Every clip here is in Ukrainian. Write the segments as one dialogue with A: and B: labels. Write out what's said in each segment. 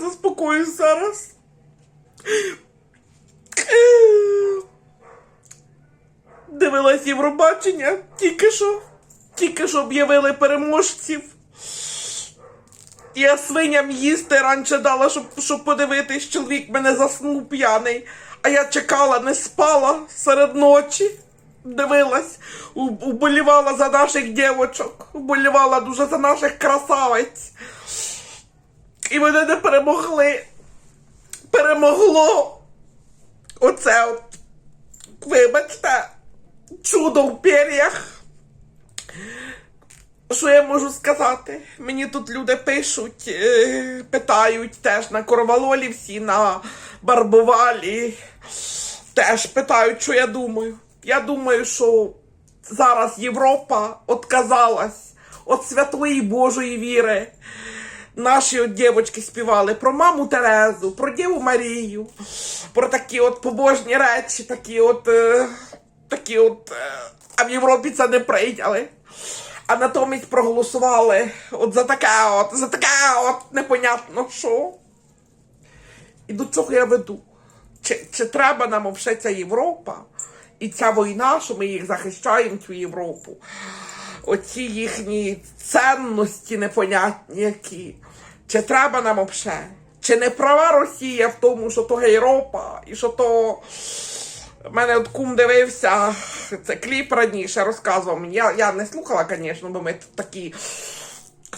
A: заспокоюсь зараз. Дивилась Євробачення тільки що. Тільки що об'явили переможців. Я свиням їсти раніше дала, щоб, щоб подивитись, чоловік мене заснув п'яний. А я чекала, не спала серед ночі. Дивилась, уболівала за наших дівочок, уболівала дуже за наших красавиць. І вони не перемогли. Перемогло. Оце от, вибачте, чудо в пір'ях. Що я можу сказати? Мені тут люди пишуть, е, питають теж на Корвалолі всі, на Барбовалі. Теж питають, що я думаю. Я думаю, що зараз Європа отказалась від святої Божої віри. Наші от дівчатки співали про маму Терезу, про Діву Марію, про такі от побожні речі, такі от, е, такі от, е, а в Європі це не прийняли. А натомість проголосували от за таке от, за таке от непонятно що. І до чого я веду? Чи, чи треба нам взагалі ця Європа і ця війна, що ми їх захищаємо, цю Європу? Оці їхні цінності непонятні які. Чи треба нам взагалі? Чи не права Росія в тому, що то Європа, і що то. Мене от кум дивився, це кліп раніше розказував мені. Я, я не слухала, звісно, бо ми такі,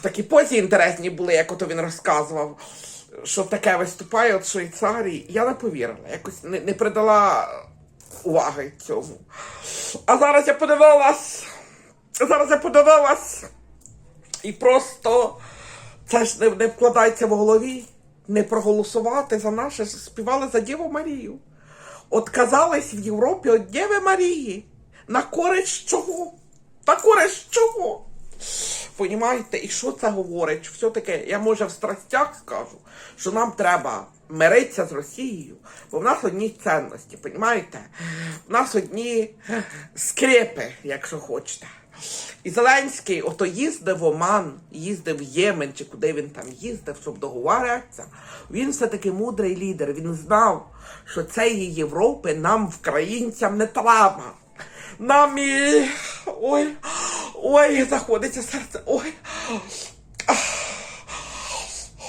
A: такі позі інтересні були, як ото він розказував, що таке виступає от Швейцарії. Я не повірила, якось не, не придала уваги цьому. А зараз я подивилась. Зараз я подивилась. І просто це ж не, не вкладається в голові. Не проголосувати за наше, співали за Діву Марію. Отказались в Європі від Дєви Марії. На користь чого? На користь чого? Понімаєте, і що це говорить? Все-таки я може в страстях скажу, що нам треба миритися з Росією, бо в нас одні цінності, понімаєте? В нас одні скрепи, якщо хочете. І Зеленський ото їздив в Оман, їздив в Ємен, чи куди він там їздив, щоб договарятися. Він все-таки мудрий лідер. Він знав, що цієї Європи нам, українцям, не треба. Нам і. Ой, ой, заходиться серце. Ой.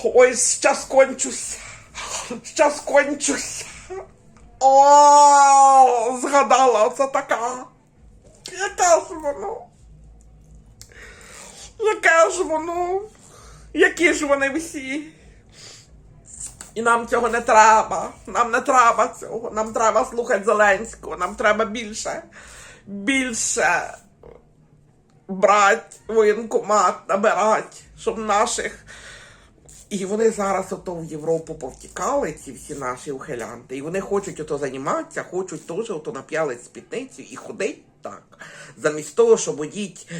A: Ой, щас кончусь. Щас кончусь. О, згадала, оце така. Яка ж воно? Яке ж воно? Які ж вони всі? І нам цього не треба. Нам не треба цього. Нам треба слухати Зеленського. Нам треба більше, більше брати воєнкомат, набирати, щоб наших. І вони зараз ото в Європу повтікали, ці всі наші ухилянти. І вони хочуть ото займатися, хочуть теж ото нап'ялить спідницю і ходить так. Замість того, щоб одіть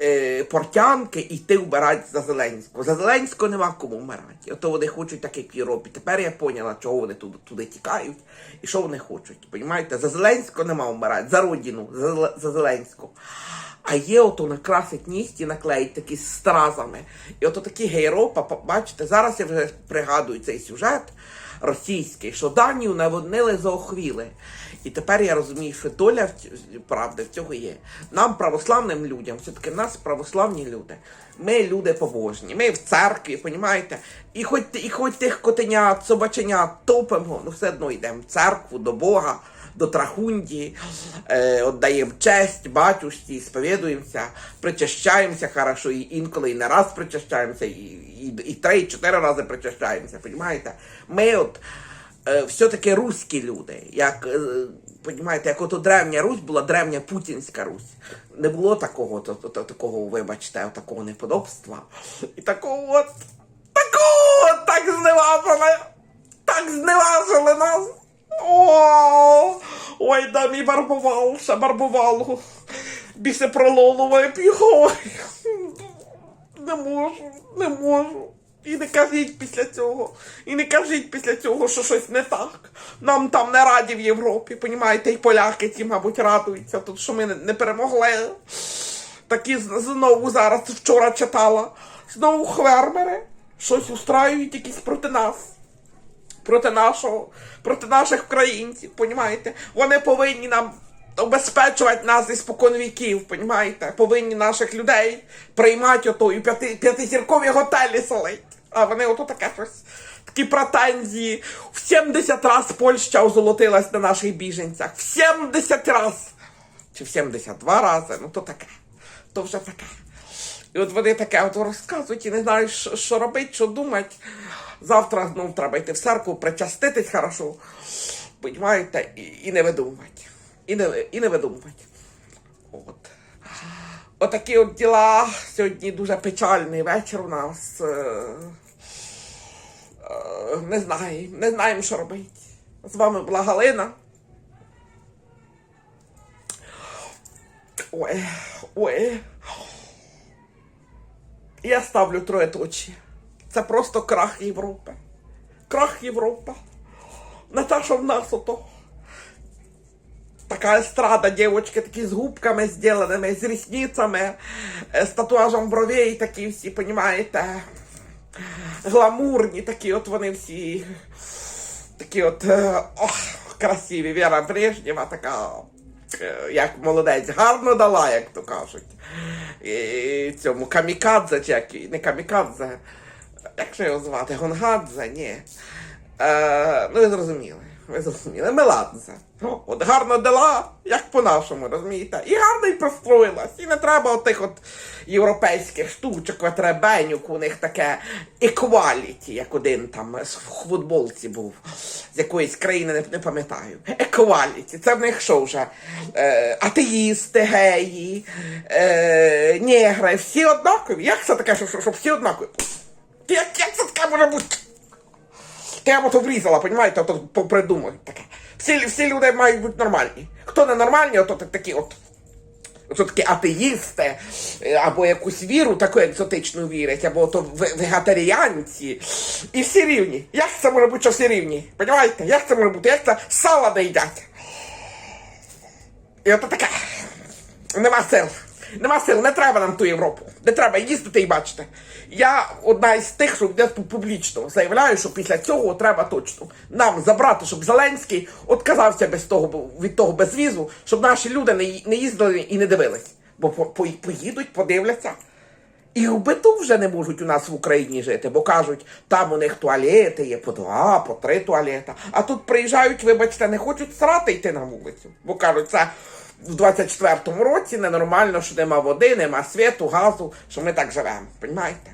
A: е, портянки і йти вбирати за Зеленського. За Зеленського нема кому вмирати. Ото вони хочуть так, як в Європі. Тепер я поняла, чого вони туди, туди тікають і що вони хочуть. Понімаєте? За Зеленського нема вмирати, за родину, за, за Зеленського. А є ото накрасить нігті, наклеїть такі з стразами. І ото такі гейропа, бачите, зараз я вже пригадую цей сюжет російський, що Данію наводнили заохвіли. І тепер я розумію, що доля в цю правди в цього є. Нам, православним людям, все-таки нас православні люди. Ми люди побожні, ми в церкві, понімаєте? І хоч, і хоч тих котенят, собаченят топимо, ну все одно йдемо в церкву, до Бога до Трахунді, е, віддаємо честь батюшці, сповідуємося, причащаємося хорошо, і інколи і не раз причащаємося, і, і, і три, і чотири рази причащаємося, розумієте? Ми от е, все-таки руські люди, як, е, понімаєте, як ото древня Русь була древня Путінська Русь. Не було такого, то, то, такого, вибачте, такого неподобства. І такого от, такого от, так зневажили, так зневажили нас. О, ой, да мій барбувал, ще барбувалу. Більше прололу вип'ю. Не можу, не можу. І не кажіть після цього. І не кажіть після цього, що щось не так. Нам там не раді в Європі, понімаєте, і поляки ті, мабуть, радуються тут, що ми не перемогли. Такі знову зараз вчора читала. Знову хвермери щось устраюють якісь проти нас. Проти нашого, проти наших українців, понімаєте? Вони повинні нам обезпечувати нас із спокон віків, понімаєте? Повинні наших людей приймати ото і п'яти, п'ятизіркові готелі солить. А вони ото таке щось. Такі претензії. В 70 раз Польща озолотилась на наших біженцях. В 70 раз. Чи в 72 рази, ну то таке. То вже таке. І от вони таке от розказують і не знають, що робити, що думати. Завтра знов треба йти в церкву, причаститись хорошо. Понімаєте, і, і не видумувати. І не, і не видумувати. От. Отакі от діла. Сьогодні дуже печальний вечір у нас. Е, е, Не знаємо, не знаємо, що робити. З вами була Галина. Ой, ой. Я ставлю троє точі. Це просто крах Європи. Крах Європи. Що в нас ото. Така естрада, дівчатки такі з губками зробленими, з рісницями, е, з татуажем бровей такі всі, понімаєте? Гламурні такі от вони всі. Такі от е, ох, красиві. Віра Брежнєва така, е, як молодець, гарно дала, як то кажуть. І цьому камікадзе, чи як, не камікадзе, як же його звати? Гонгадзе? Ні. Е, ну ви зрозуміли. Ви зрозуміли, Меладзе. От гарно дала, як по-нашому, розумієте? І гарно й простроїлась. І не треба отих от європейських штучок, ватребенюк, у них таке екваліті, як один там з футболці був, з якоїсь країни, не, не пам'ятаю. Екваліті. Це в них що вже? Е, атеїсти, геї, е, негри, всі однакові. Як це таке, щоб, щоб всі однакові? Як, як це таке може бути? Прямо то врізала, понімаєте, то попридумують таке. Всі, люди мають бути нормальні. Хто не нормальні, так- такі от. Ото такі атеїсти, е, або якусь віру таку екзотичну вірять, або то ве- вегетаріанці. І всі рівні. Як це може бути, що всі рівні? Понімаєте? Як це може бути? Як це сала не їдять? І ото таке. Нема сил. Нема сил, не треба нам ту Європу. Не треба їздити і бачити. Я одна із тих, що десь тут публічно заявляю, що після цього треба точно нам забрати, щоб Зеленський отказався без того, від того безвізу, щоб наші люди не, їздили і не дивились. Бо по, по- поїдуть, подивляться. І в биту вже не можуть у нас в Україні жити, бо кажуть, там у них туалети є по два, по три туалета. А тут приїжджають, вибачте, не хочуть срати йти на вулицю. Бо кажуть, це в 24-му році ненормально, що нема води, нема світу, газу, що ми так живемо. Понімаєте?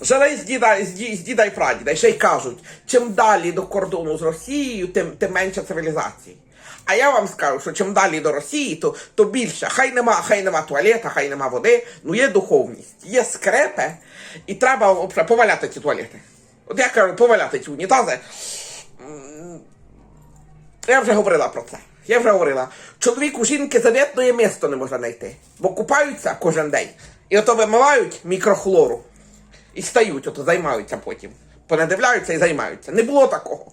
A: Жили з діда, з, ді, з діда і прадіда, і ще й кажуть, чим далі до кордону з Росією, тим, тим менше цивілізації. А я вам скажу, що чим далі до Росії, то, то більше. Хай нема, хай нема туалета, хай нема води, ну є духовність, є скрепи, і треба поваляти ці туалети. От я кажу, поваляти ці унітази. Я вже говорила про це. Я вже говорила. Чоловіку жінки завітної місто не може знайти, бо купаються кожен день. І ото вимивають мікрохлору. І стають, ото займаються потім. Понадивляються і займаються. Не було такого.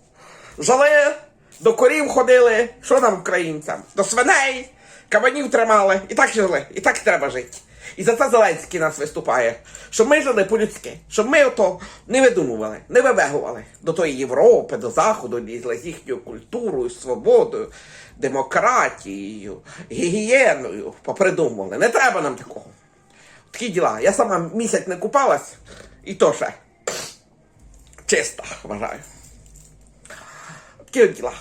A: Жали, до корів ходили, що нам українцям? До свиней, кабанів тримали. І так жили, і так треба жити. І за це Зеленський нас виступає, щоб ми жили по-людськи, щоб ми ото не видумували, не вибегували до тої Європи, до Заходу, лізли з їхньою культурою, свободою, демократією, гігієною, попридумували. Не треба нам такого. Такі діла. Я сама місяць не купалась, і то ще чиста, вважаю. Такі діла.